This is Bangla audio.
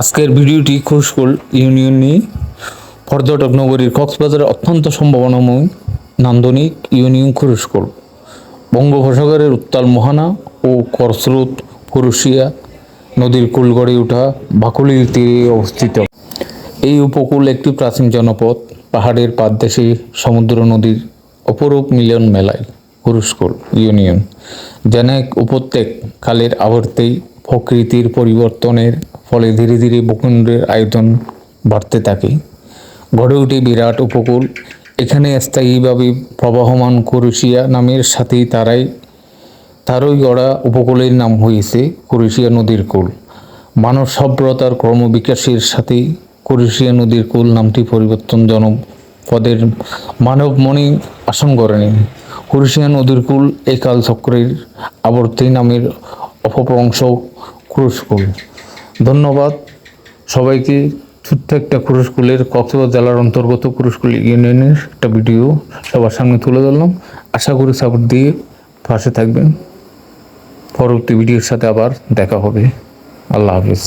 আজকের ভিডিওটি খুশকুল ইউনিয়ন নিয়ে পর্যটক নগরীর কক্সবাজারের অত্যন্ত সম্ভাবনাময় নান্দনিক ইউনিয়ন খুরুশকুল বঙ্গোপসাগরের উত্তাল মোহানা ও করস্রোত কুরুশিয়া নদীর কুল গড়ে ওঠা বাকুলির তীরে অবস্থিত। এই উপকূল একটি প্রাচীন জনপদ, পাহাড়ের পাদদেশে সমুদ্র নদীর অপরূপ মিলন মেলায় কুরুশকুল ইউনিয়ন। যেন এক উপত্যক কালের আবর্তেই প্রকৃতির পরিবর্তনের ফলে ধীরে ধীরে ভূখণ্ডের আয়তন বাড়তে থাকে। গড়ে ওঠে বিরাট উপকূল। এখানে স্থায়ীভাবে প্রবাহমান কুরুশিয়া নামের সাথেই তারাই, তারই গড়া উপকূলের নাম হয়েছে কুরুশিয়া নদীর কুল। মানব সভ্যতার ক্রমবিকাশের সাথে কুরুশিয়া নদীর কুল নামটি পরিবর্তন জনপদের মানব মনে আসন করেনি। কুরুশিয়া নদীর কুল এই কালচক্রের আবর্তী নামের অপভ্রংশ কুরুশকুল ধন্যবাদ। সবাইকে ছোট্ট একটা কুরুশকুলের কক্সবাজার জেলার অন্তর্গত কুরুশকুল ইউনিয়নের একটা ভিডিও সবার সামনে তুলে ধরলাম। আশা করি সাপোর্ট দিয়ে পাশে থাকবেন। পরবর্তী ভিডিওর সাথে আবার দেখা হবে। আল্লাহ হাফিজ।